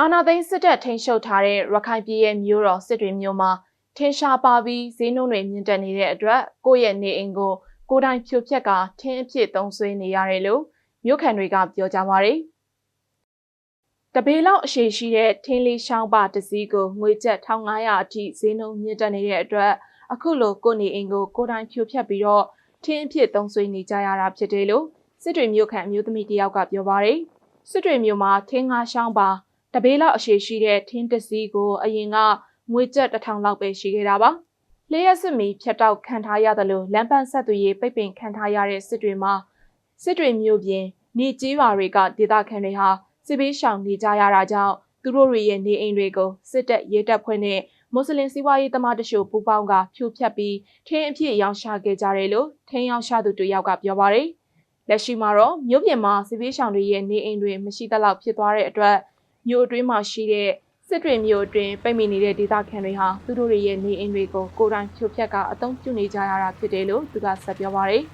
အာနာသိန်းစစ်တပ်ထိန်းချုပ်ထားတဲ့ရခိုင်ပြည်ရဲ့မြို့တော်စစ်တွေမြို့မှာထင်းရှားပါပြီးဈေးနှုန်းတွေမြင့်တက်နေတဲ့အတွက်ကိုယ့်ရဲ့နေအိမ်ကိုကိုယ်တိုင်ဖြိုဖျက်ကထင်းအဖြစ်သုံးဆွဲနေရတယ်လို့မြို့ခံတွေကပြောကြပါရယ်တပေလောက်အရှိရှိတဲ့ထင်းလေးရှောင်းပါတစ်စီးကိုငွေကျပ်1500အထိဈေးနှုန်းမြင့်တက်နေတဲ့အတွက်အခုလိုကိုယ့်နေအိမ်ကိုကိုယ်တိုင်ဖြိုဖျက်ပြီးတော့ထင်းအဖြစ်သုံးဆွဲနေကြရတာဖြစ်တယ်လို့စစ်တွေမြို့ခံအမျိုးသမီးတယောက်ကပြောပါရယ်စစ်တွေမြို့မှာထင်းငါးရှောင်းပါ တပေးလောက်အရှိရှိတဲ့ထင်းတစည်းကိုအရင်ကငွေကျပ်တစ်ထောင်လောက်ပဲရှိခဲ့တာပါ။လျှက်စစ်မီဖြတ်တောက်ခံထားရတယ်လို့လမ်းပန်းဆက်သွေးရေးပိတ်ပင်ခံထားရတဲ့စစ်တွေမှာစစ်တွေမျိုးပြင်နေကြီးရွာတွေကဒေသခံတွေဟာစစ်ပေးရှောင်နေကြရတာကြောင့်သူတို့တွေရဲ့နေအိမ်တွေကိုစစ်တပ်ရဲတပ်ဖွဲ့နဲ့မွတ်စလင်စီးပွားရေးသမားတချို့ပူးပေါင်းကဖြိုဖျက်ပြီးထင်းအဖြစ်ရောင်းချခဲ့ကြတယ်လို့ထင်းရောင်းချသူတို့ယောက်ကပြောပါရယ်လက်ရှိမှာတော့မြို့ပြင်မှာစစ်ပေးရှောင်တွေရဲ့နေအိမ်တွေမရှိသလောက်ဖြစ်သွားတဲ့အတွက် မြို့အတွင်းမှာရှိတဲ့စစ်တွေမြို့အတွင်းပိတ်မိနေတဲ့ဒေသခံတွေဟာသူတို့တွေရဲ့နေအိမ်တွေကိုကိုယ်တိုင်ဖြိုဖျက်ကအသုံးပြုနေကြရတာဖြစ်တယ်လို့သူကဆက်ပြောပါရယ်